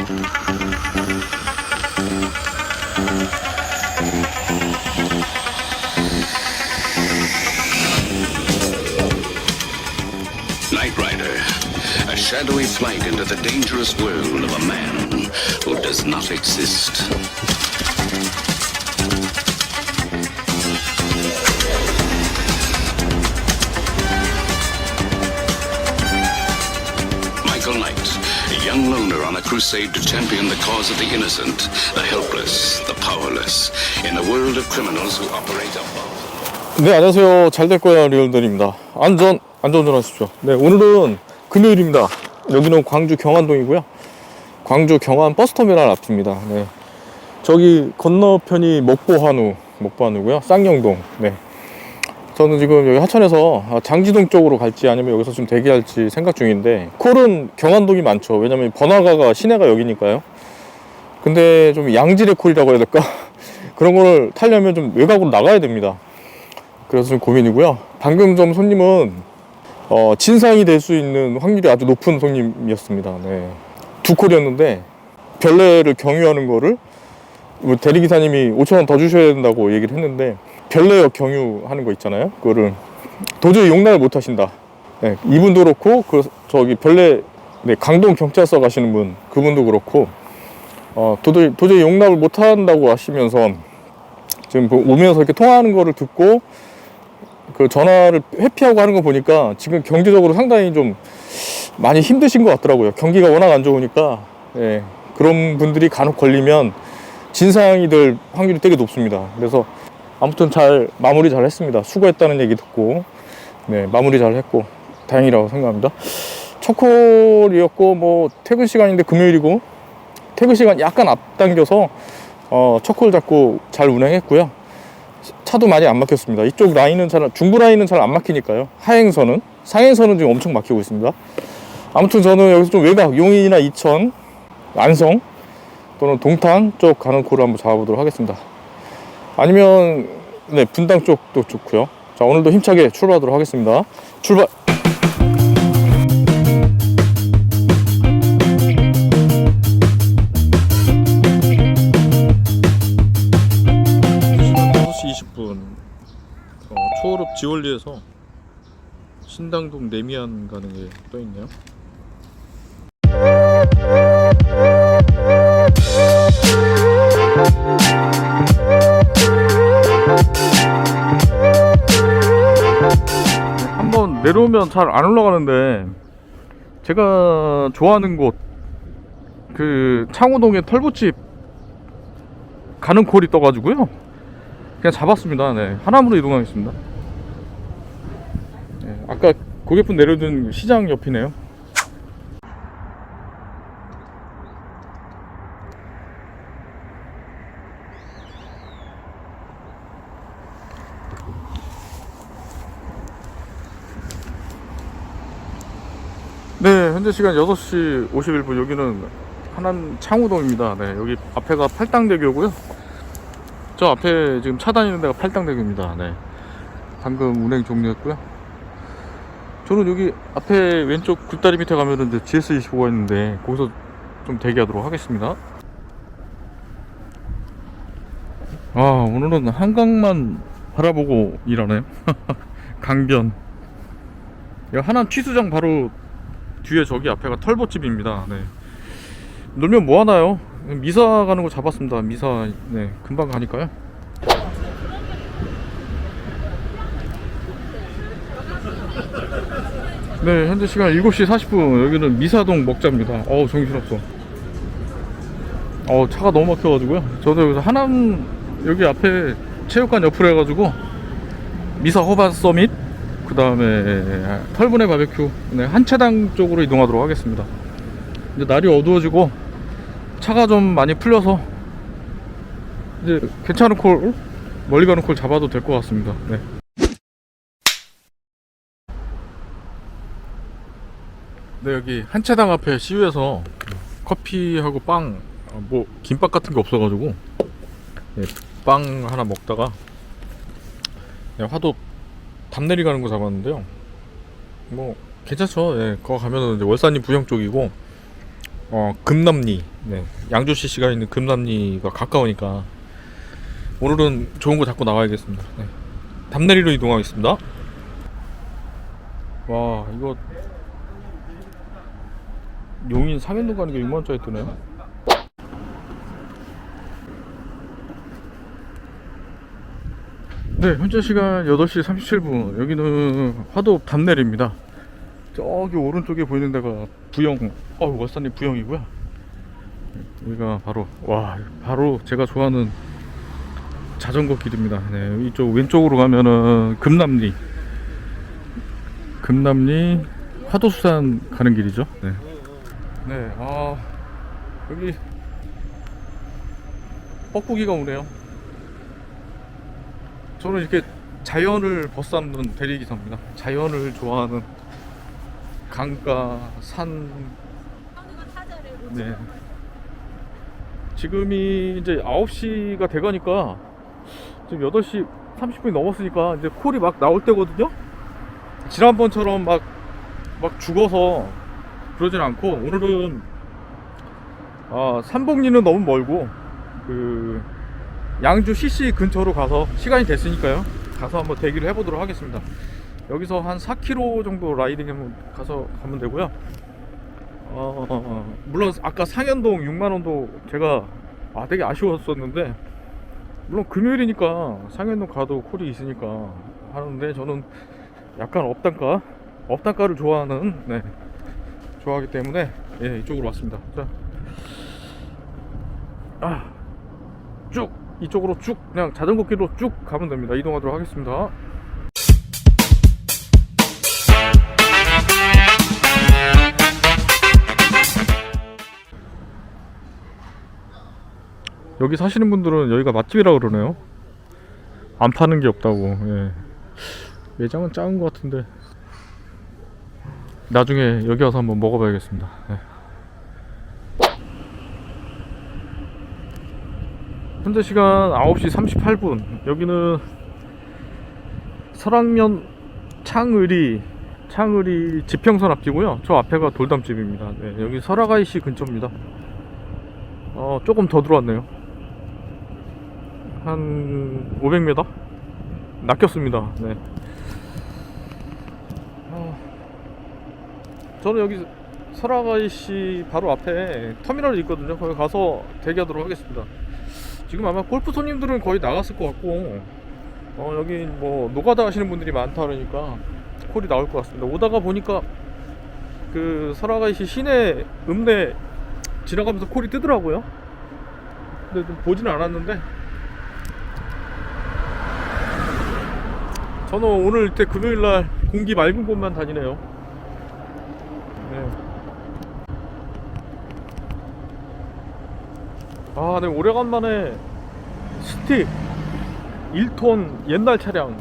Knight Rider, a shadowy flight into the dangerous world of a man who does not exist. Young loner on a crusade to champion the cause of the innocent, the helpless, the powerless, in a world of criminals who operate above. 네 안녕하세요 잘 될 거야 리얼들입니다 안전 안전운전하십시오 네 오늘은 금요일입니다 여기는 광주 경안동이고요 광주 경안 버스터미널 앞입니다 네 저기 건너편이 목포한우 목포한우고요 쌍용동 네 저는 지금 여기 하천에서 아, 장지동 쪽으로 갈지 아니면 여기서 좀 대기할지 생각 중인데 콜은 경안동이 많죠 왜냐면 번화가가 시내가 여기니까요 근데 좀 양질의 콜이라고 해야 될까 그런 거를 타려면 좀 외곽으로 나가야 됩니다 그래서 좀 고민이고요. 방금 좀 손님은 어, 진상이 될 수 있는 확률이 아주 높은 손님이었습니다. 네. 두 콜이었는데 별내를 경유하는 거를 뭐 대리기사님이 5천 원 더 주셔야 된다고 얘기를 했는데 별내역 경유하는 거 있잖아요. 그거를 도저히 용납을 못 하신다. 네, 이분도 그렇고 그 저기 별내 네, 강동 경찰서 가시는 분 그분도 그렇고 어, 도저히 도저히 용납을 못 한다고 하시면서 지금 그 오면서 이렇게 통화하는 거를 듣고 그 전화를 회피하고 하는 거 보니까 지금 경제적으로 상당히 좀 많이 힘드신 것 같더라고요. 경기가 워낙 안 좋으니까 예, 그런 분들이 간혹 걸리면 진상이 될 확률이 되게 높습니다. 그래서 아무튼 잘 마무리 잘 했습니다. 수고했다는 얘기 듣고 네, 마무리 잘 했고 다행이라고 생각합니다. 첫 콜이었고 뭐 퇴근 시간인데 금요일이고 퇴근 시간 약간 앞당겨서 어, 첫콜 잡고 잘 운행했고요. 차도 많이 안 막혔습니다. 이쪽 라인은 잘, 중부 라인은 잘 안 막히니까요. 하행선은, 상행선은 지금 엄청 막히고 있습니다. 아무튼 저는 여기서 좀 외곽, 용인이나 이천, 안성, 또는 동탄 쪽 가는 코를 한번 잡아보도록 하겠습니다. 아니면, 네, 분당 쪽도 좋고요. 자, 오늘도 힘차게 출발하도록 하겠습니다. 출발! 시간 6시 20분 어, 초월읍 지원리에서 신당동 내미안 가는 게 떠있네요 내려오면 잘 안 올라가는데 제가 좋아하는 곳 그 창호동의 털보집 가는 콜이 떠가지고요. 그냥 잡았습니다. 네. 하남으로 이동하겠습니다. 네, 아까 고객분 내려둔 시장 옆이네요. 네, 현재 시간 6시 51분. 여기는 하남 창우동입니다. 네, 여기 앞에가 팔당대교고요. 저 앞에 지금 차 다니는 데가 팔당대교입니다. 네. 방금 운행 종료했고요. 저는 여기 앞에 왼쪽 굴다리 밑에 가면은 이제 GS25가 있는데 거기서 좀 대기하도록 하겠습니다. 아, 오늘은 한강만 바라보고 일하네요. 강변. 하남 취수장 바로 뒤에 저기 앞에가 털보집입니다. 네. 놀면 뭐 하나요? 미사 가는 거 잡았습니다. 미사 네 금방 가니까요. 네 현재 시간 7시 40분 여기는 미사동 먹자입니다. 어우 정신없어. 어 차가 너무 막혀가지고요. 저도 여기서 하남 여기 앞에 체육관 옆으로 해가지고 미사 허바 서밋 그 다음에 털분의 바베큐 네, 한채당 쪽으로 이동하도록 하겠습니다. 이제 날이 어두워지고 차가 좀 많이 풀려서 이제 괜찮은 콜 멀리 가는 콜 잡아도 될 것 같습니다. 네. 네 여기 한채당 앞에 CU에서 커피하고 빵, 어, 뭐 김밥 같은 게 없어가지고 네, 빵 하나 먹다가 네, 화도 담 내리 가는 거 잡았는데요. 뭐 괜찮죠. 예, 그거 가면은 이제 월산리 부영 쪽이고 어, 금남리. 네. 양주 CC가 있는 금남리가 가까우니까 오늘은 좋은 거 잡고 나가야겠습니다. 네. 담내리로 이동하겠습니다. 와, 이거 용인 상현동 가는 게 6만 원짜리 뜨네. 네, 현재 시간 8시 37분. 여기는 화도 담내리입니다. 저기 오른쪽에 보이는 데가 부영, 어, 월산리 부영이고요. 여기가 바로, 와, 바로 제가 좋아하는 자전거 길입니다. 네, 이쪽 왼쪽으로 가면은 금남리. 금남리 화도수산 가는 길이죠. 네. 네, 아, 여기 뻐꾸기가 오네요. 저는 이렇게 자연을 벗삼는 대리기사입니다. 자연을 좋아하는 강가, 산, 네. 지금이 이제 9시가 돼가니까 지금 8시 30분이 넘었으니까 이제 콜이 막 나올 때거든요. 지난번처럼 막, 막 죽어서 그러진 않고 오늘은 아, 삼봉리는 너무 멀고 그 양주 CC 근처로 가서 시간이 됐으니까요. 가서 한번 대기를 해보도록 하겠습니다. 여기서 한 4km 정도 라이딩 한번 가서 가면 되고요. 어, 어, 어, 물론 아까 상현동 6만원도 제가 아 되게 아쉬웠었는데 물론 금요일이니까 상현동 가도 콜이 있으니까 하는데 저는 약간 업단가 업단가를 좋아하는 네 좋아하기 때문에 예 이쪽으로 왔습니다. 자, 아, 쭉 이쪽으로 쭉 그냥 자전거 길로 쭉 가면 됩니다. 이동하도록 하겠습니다. 여기 사시는 분들은 여기가 맛집이라 그러네요. 안 파는 게 없다고. 예. 매장은 작은 것 같은데 나중에 여기 와서 한번 먹어봐야겠습니다. 예. 현재 시간 9시 38분. 여기는 설악면 창의리 창의리 지평선 앞이고요. 저 앞에가 돌담집입니다. 네, 여기 설악아이씨 근처입니다. 어, 조금 더 들어왔네요. 한 500m? 낚였습니다. 네. 어, 저는 여기 설악아이씨 바로 앞에 터미널이 있거든요. 거기 가서 대기하도록 하겠습니다. 지금 아마 골프 손님들은 거의 나갔을 것 같고 어, 여기 뭐 노가다 하시는 분들이 많다 그러니까 콜이 나올 것 같습니다. 오다가 보니까 그 설악아이씨 시내 읍내 지나가면서 콜이 뜨더라고요. 근데 좀 보지는 않았는데 저는 오늘 이때 금요일 날 공기 맑은 곳만 다니네요. 네. 아, 네, 오래간만에 스틱 1톤 옛날 차량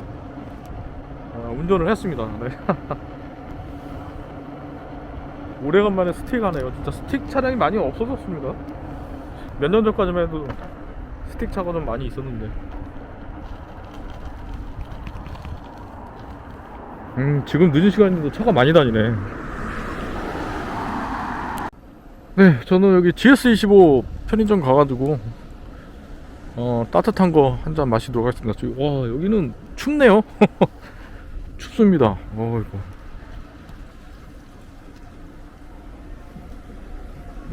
아, 운전을 했습니다. 네. 오래간만에 스틱 하네요. 진짜 스틱 차량이 많이 없어졌습니다. 몇 년 전까지만 해도 스틱 차가 좀 많이 있었는데. 음, 지금 늦은 시간인데도 차가 많이 다니네. 네, 저는 여기 GS25 편의점 가가지고 어, 따뜻한 거 한 잔 마시도록 하겠습니다. 저기, 와, 여기는 춥네요. 춥습니다. 어, 이거.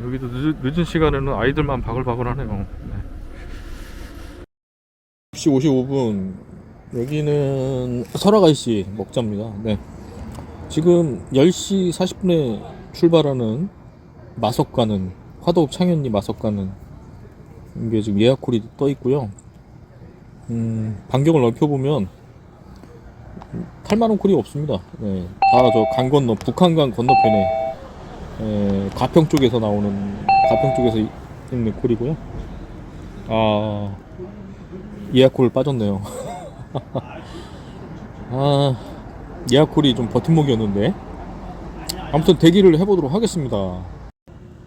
여기도 늦, 늦은 시간에는 아이들만 바글바글 하네요. 네. 9시 55분. 여기는 설아가이씨 먹자입니다. 네. 지금 10시 40분에 출발하는 마석 가는 화도읍 창현리 마석가는 이게 지금 예약콜이 떠 있고요. 음, 반경을 넓혀보면 탈만한 콜이 없습니다. 네, 다저 강 건너 북한강 건너편에 에, 가평 쪽에서 나오는 가평 쪽에서 이- 있는 콜이고요. 아 예약콜 빠졌네요. 아 예약콜이 좀 버팀목이었는데 아무튼 대기를 해보도록 하겠습니다.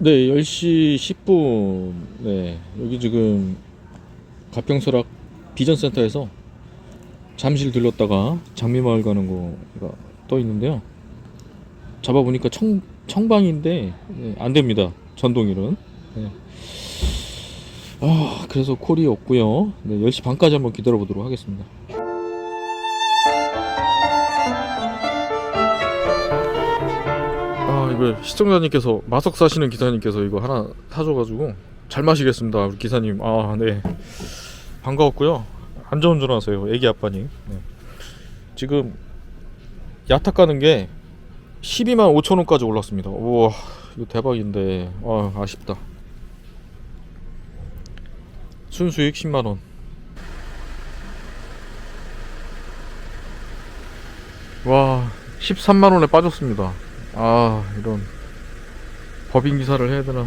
네, 10시 10분. 네, 여기 지금 가평설악 비전센터에서 잠실 들렀다가 장미마을 가는 거가 떠 있는데요. 잡아보니까 청, 청방인데 네, 안 됩니다. 전동일은. 네. 아, 그래서 콜이 없고요. 네, 10시 반까지 한번 기다려 보도록 하겠습니다. 아, 이거 시청자님께서 마석 사시는 기사님께서 이거 하나 사줘가지고 잘 마시겠습니다, 우리 기사님. 아, 네. 반가웠고요. 안전운전 하세요, 애기 아빠님. 네. 지금 야타 까는 게 12만 5천 원까지 올랐습니다. 우와, 이거 대박인데, 아, 아쉽다. 순수익 10만 원. 와, 13만 원에 빠졌습니다. 아, 이런 법인 기사를 해야 되나?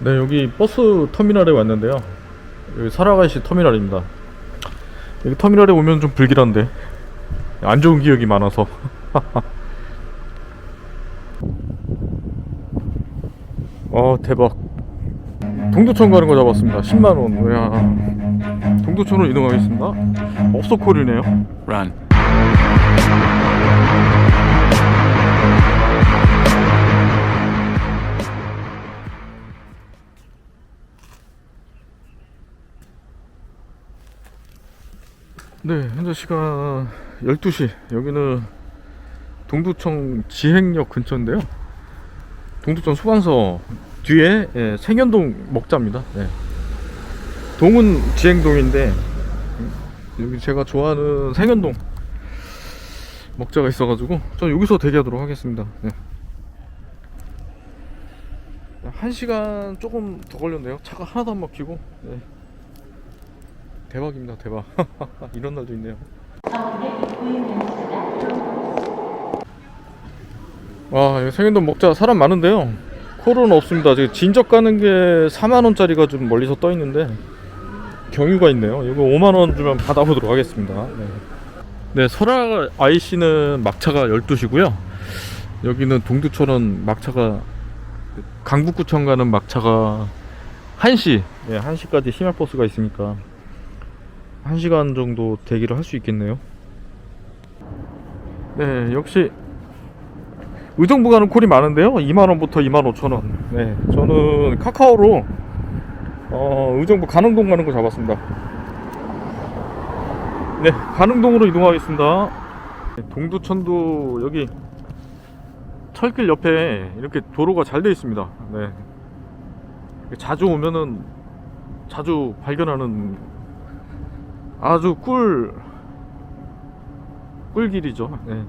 네, 여기 버스 터미널에 왔는데요. 여기 살아가시 터미널입니다. 여기 터미널에 오면 좀 불길한데 안 좋은 기억이 많아서. 어 대박. 동두천 가는 거 잡았습니다. 10만 원. 야. 동두천으로 이동하겠습니다. 업소콜이네요. Run. 네, 현재 시간 12시. 여기는 동두청 지행역 근처인데요. 동두천 소방서 뒤에 예, 생현동 먹자입니다. 네. 동은 지행동인데 여기 제가 좋아하는 생현동 먹자가 있어가지고 전 여기서 대기하도록 하겠습니다. 네. 한 시간 조금 더 걸렸네요. 차가 하나도 안 막히고. 네. 대박입니다, 대박. 이런 날도 있네요. 와, 여기 생현동 먹자 사람 많은데요. 콜은 없습니다. 지금 진적 가는 게 4만 원짜리가 좀 멀리서 떠 있는데 경유가 있네요. 이거 5만 원 주면 받아보도록 하겠습니다. 네. 네, 설악 IC는 막차가 12시고요. 여기는 동두천은 막차가 강북구청 가는 막차가 1시, 네, 1시까지 심야버스가 있으니까 1시간 정도 대기를 할 수 있겠네요. 네, 역시 의정부 가는 콜이 많은데요. 2만원부터 2만 5천원. 네, 저는 카카오로 어, 의정부 가능동 가는 거 잡았습니다. 네, 가능동으로 이동하겠습니다. 네, 동두천도 여기 철길 옆에 이렇게 도로가 잘 돼 있습니다. 네. 자주 오면은 자주 발견하는 아주 꿀 꿀길이죠. 네.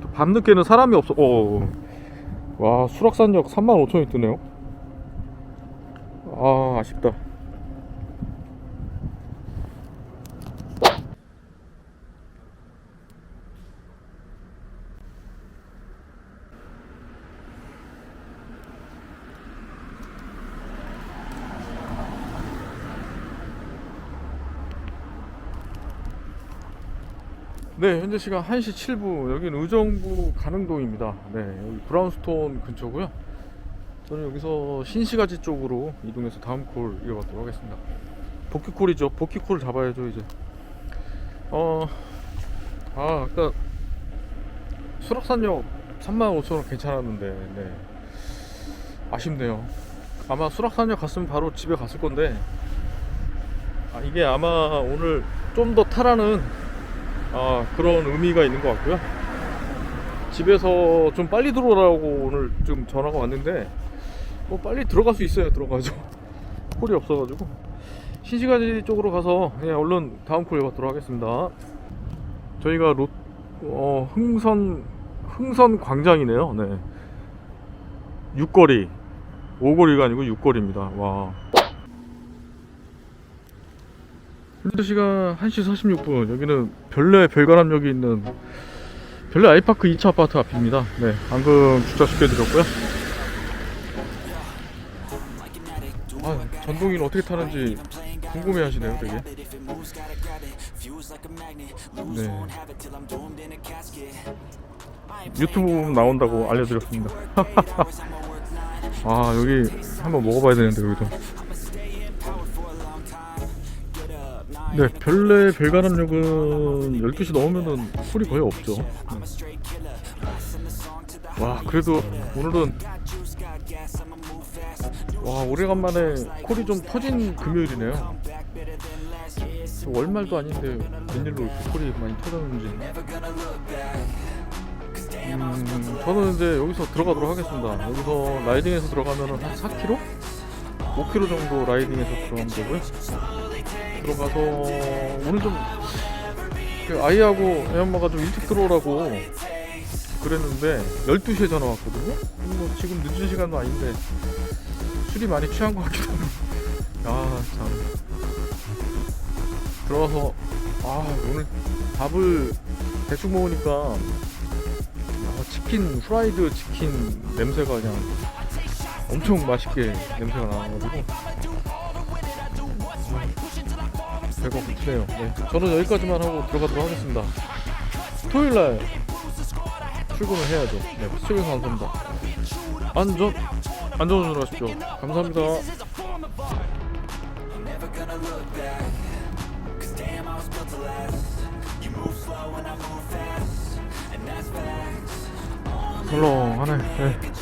또 밤늦게는 사람이 없어. 어. 와 수락산역 35,000원 뜨네요. 아 아쉽다. 네, 현재 시간 1시 7분. 여기는 의정부 가능동입니다. 네, 여기 브라운스톤 근처고요. 저는 여기서 신시가지 쪽으로 이동해서 다음 콜 이어가도록 하겠습니다. 복귀콜이죠. 복귀콜을 잡아야죠, 이제. 어, 아, 아까 수락산역 35,000원 괜찮았는데, 네. 아쉽네요. 아마 수락산역 갔으면 바로 집에 갔을 건데, 아, 이게 아마 오늘 좀 더 타라는 아, 그런 의미가 있는 것 같고요. 집에서 좀 빨리 들어오라고 오늘 좀 전화가 왔는데 뭐 빨리 들어갈 수 있어요. 들어가죠. 콜이 없어가지고 신시가지 쪽으로 가서 예, 얼른 다음 콜 받도록 하겠습니다. 저희가 로, 어, 흥선 흥선 광장이네요. 네. 6거리 5거리가 아니고 6거리입니다. 와. 현재 시간 1시 46분. 여기는 별내 별관암역이 있는 별내 아이파크 2차 아파트 앞입니다. 네 방금 주차 시켜 드렸고요. 아, 전동인 어떻게 타는지 궁금해 하시네요 되게. 네. 유튜브 나온다고 알려드렸습니다. 아 여기 한번 먹어봐야 되는데 여기도 네, 별내 별관암역은 12시 넘으면은 콜이 거의 없죠. 네. 와 그래도 오늘은 와 오래간만에 콜이 좀 터진 금요일이네요 저 월말도 아닌데 웬일로 이렇게 콜이 많이 터졌는지 음, 저는 이제 여기서 들어가도록 하겠습니다 여기서 라이딩에서 들어가면 한 4km? 5km 정도 라이딩에서 들어가면 되고요 들어가서 오늘 좀그 아이하고 애 엄마가 좀 일찍 들어오라고 그랬는데 12시에 전화 왔거든요. 뭐 지금 늦은 시간도 아닌데 술이 많이 취한 것 같기도 하고. 아 참. 들어가서 아 오늘 밥을 대충 먹으니까 아, 치킨 후라이드 치킨 냄새가 그냥 엄청 맛있게 냄새가 나가지고 배가 고프네요. 네, 저는 여기까지만 하고 들어가도록 하겠습니다. 토요일 날 출근을 해야죠. 네, 시청해서 감사합니다. 안전, 안전 운전 하십시오. 감사합니다. 설렁하네. 네.